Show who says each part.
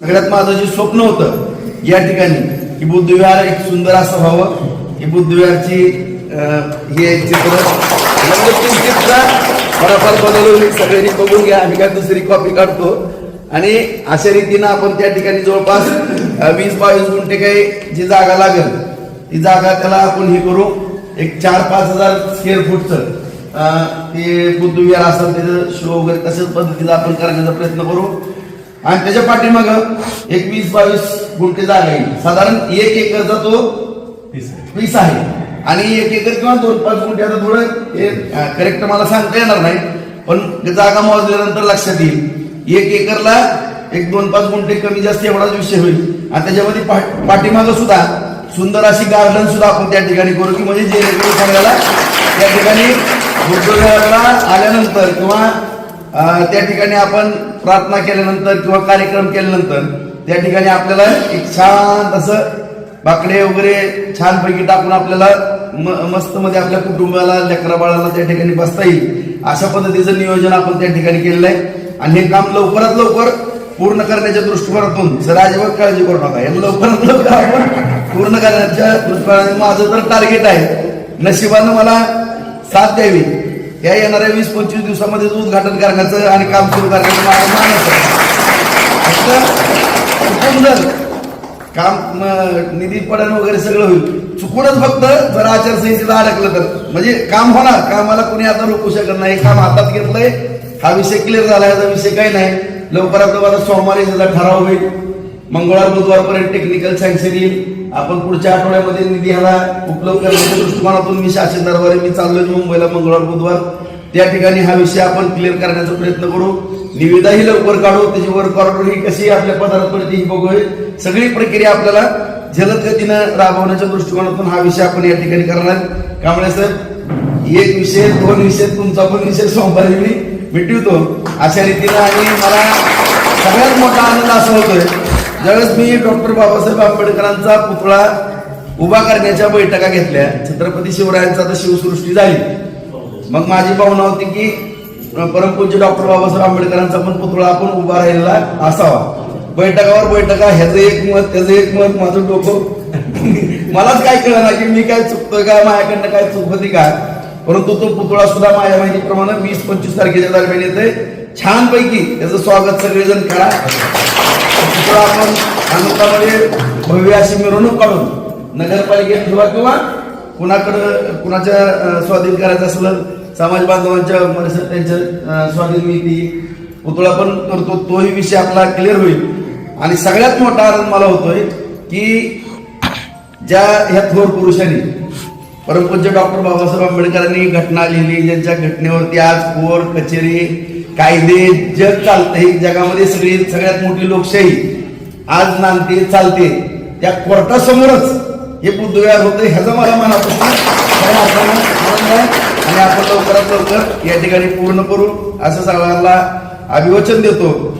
Speaker 1: सगळ्यात माझं जे स्वप्न होतं या ठिकाणी की बुद्धविहार एक सुंदर असं व्हावं ही बुद्धविहारची हे चित्र चित्र बनवलं सगळ्यांनी बघून घ्या आम्ही काय दुसरी कॉपी काढतो. आणि अशा रीतीनं आपण त्या ठिकाणी जवळपास वीस बावीस गुंठे काही जी जागा लागेल ती जागा त्याला आपण हे करू एक चार पाच हजार स्क्वेअर फूटचं ते बुद्धविहार असेल त्याचं शो वगैरे तशाच पद्धतीचा आपण करण्याचा प्रयत्न करू. आणि त्याच्या पाठीमाग एक वीस बावीस गुंठे जागा येईल साधारण एक एकरचा तो वीस आहे. आणि एक एकर किंवा दोन पाच गुंठे आता थोडं हे करेक्ट मला सांगता येणार नाही पण ते जागा मोजल्यानंतर लक्षात येईल. एक एकरला एक दोन पाच गुंठे कमी जास्त एवढाच विषय होईल. आणि त्याच्यामध्ये पाठीमागं सुद्धा सुंदर अशी गार्डन सुद्धा आपण त्या ठिकाणी करू की म्हणजे जेणेकरून सगळ्याला त्या ठिकाणी आल्यानंतर किंवा त्या ठिकाणी आपण प्रार्थना केल्यानंतर किंवा कार्यक्रम केल्यानंतर त्या ठिकाणी आपल्याला एक छान असं बाकडे वगैरे छानपैकी टाकून आपल्याला म- मस्त मध्ये आपल्या कुटुंबाला लेकरा बाळाला त्या ठिकाणी बसता येईल. अशा पद्धतीचं नियोजन आपण त्या ठिकाणी केलेलं आहे. आणि हे काम लवकरात लवकर पूर्ण करण्याच्या दृष्टिकोनातून सर अजिबात काळजी करू नका. हे लवकरात लवकर आपण पूर्ण करण्याच्या दृष्टिकोनातून माझं तर टार्गेट आहे. नशिबानं मला साथ द्यावी. या येणाऱ्या वीस पंचवीस दिवसामध्ये उद्घाटन करण्याचं आणि काम सुरू करण्याचं माझं मानस आहे. फक्त चुकून जर काम निधी पडण वगैरे सगळं होईल. चुकूनच फक्त जर आचारसंहितेला अडकलं तर. म्हणजे काम होणार कामाला कोणी आता रोखू शकत नाही. काम हातात घेतलंय हा विषय क्लिअर झाला याचा विषय काही नाही. लवकरात लवकर सोमवारी त्याचा ठराव होईल. मंगळवार बुधवारपर्यंत टेक्निकल सँक्शन येईल. आपण पुढच्या आठवड्यामध्ये निधी ह्याला उपलब्ध करण्याच्या दृष्टिकोनातून मी शासन दरबारी मी चाललोय मुंबईला मंगळवार बुधवार. त्या ठिकाणी हा विषय आपण क्लिअर करण्याचा प्रयत्न करू. निविदाही लवकर काढू त्याची वर्क ऑर्डर ही कशी आपल्या पदार्थ पडते ही बघूया. सगळी प्रक्रिया आपल्याला जलद गतीनं राबवण्याच्या दृष्टिकोनातून हा विषय आपण या ठिकाणी करणार कांबळे सर एक विषय दोन विषय तुमचा पण विषय सोमवारी मी भेटवतो अशा रीतीनं आणि मला सगळ्यात मोठा आनंद असा होतोय ज्यावेळेस मी डॉक्टर बाबासाहेब आंबेडकरांचा पुतळा उभा करण्याच्या बैठका घेतल्या छत्रपती शिवरायांचा तर शिवसृष्टी झाली. मग माझी भावना होती की परमपूज्य डॉक्टर बाबासाहेब आंबेडकरांचा पण पुतळा आपण उभा राहिलेला असावा. बैठकावर बैठका ह्याचं एक मत त्याचं एक मत माझं डोकं. मलाच काय कळलं ना की मी काय चुकतोय का माझ्याकडनं काय चुक होती का? परंतु तो पुतळा सुद्धा माझ्या माहितीप्रमाणे वीस पंचवीस तारखेच्या दरम्यान येते छानपैकी त्याचं स्वागत सगळेजण करा. आपण आनंदामध्ये भव्य अशी मिरवणूक काढून नगरपालिकेत ठेवा किंवा कुणाकडं कुणाच्या स्वाधीन करायचं असलं समाज बांधवांच्या परिसर त्यांच्या स्वाधीन मी पुतळा पण करतो तोही विषय आपला क्लिअर होईल. आणि सगळ्यात मोठा आनंद मला होतोय की ज्या ह्या थोर पुरुषांनी परमपूज्य डॉक्टर बाबासाहेब आंबेडकरांनी घटना लिहिली. ज्यांच्या घटनेवरती आज कोर्ट कचेरी कायदे जग चालतंय. जगामध्ये सगळी सगळ्यात मोठी लोकशाही आज नांदते चालते. त्या कोर्टासमोरच हे बुद्धविहार होतं. ह्याचा मला मनापासून आनंद आहे. आणि आपण लवकरात लवकर या ठिकाणी पूर्ण करू. असं सगळ्यांना अभिवचन देतो.